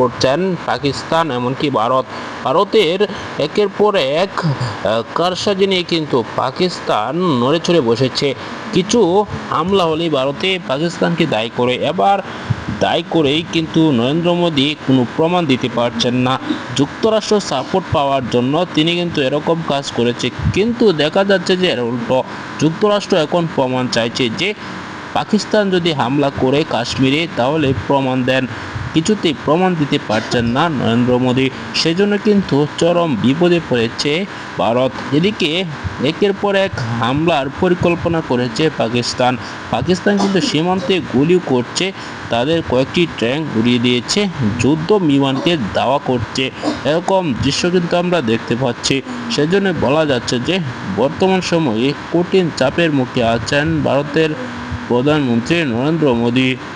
করছেন পাকিস্তান, এমনকি ভারত। ভারতের একের পর এক কারসাজি নিয়ে কিন্তু পাকিস্তান নড়ে চড়ে বসেছে। কিছু হামলা হলেই ভারতে পাকিস্তানকে দায়ী করে। এবার দায়ী করেই কিন্তু নরেন্দ্র মোদী কোনো প্রমাণ দিতে পারছেন না। যুক্তরাষ্ট্র সাপোর্ট পাওয়ার জন্য তিনি কিন্তু এরকম কাজ করেছে। কিন্তু দেখা যাচ্ছে যে উল্টো, যুক্তরাষ্ট্র এখন প্রমাণ চাইছে যে পাকিস্তান যদি হামলা করে কাশ্মীরে, তাহলে প্রমাণ দেন। কিছুতেই প্রমাণ দিতে পারছেন না নরেন্দ্র মোদী। সেজন্য কিন্তু চরম বিপদে পড়েছে ভারত। এদিকে একের পর এক হামলার পরিকল্পনা করেছে পাকিস্তান। পাকিস্তান কিন্তু সীমান্তে গুলি করছে, তাদের কয়েকটি ট্যাঙ্ক উড়িয়ে দিয়েছে, যুদ্ধ বিমানকে দাওয়া করছে। এরকম দৃশ্য কিন্তু আমরা দেখতে পাচ্ছি। সেজন্য বলা যাচ্ছে যে বর্তমান সময়ে কঠিন চাপের মুখে আছেন ভারতের প্রধানমন্ত্রী নরেন্দ্র মোদী।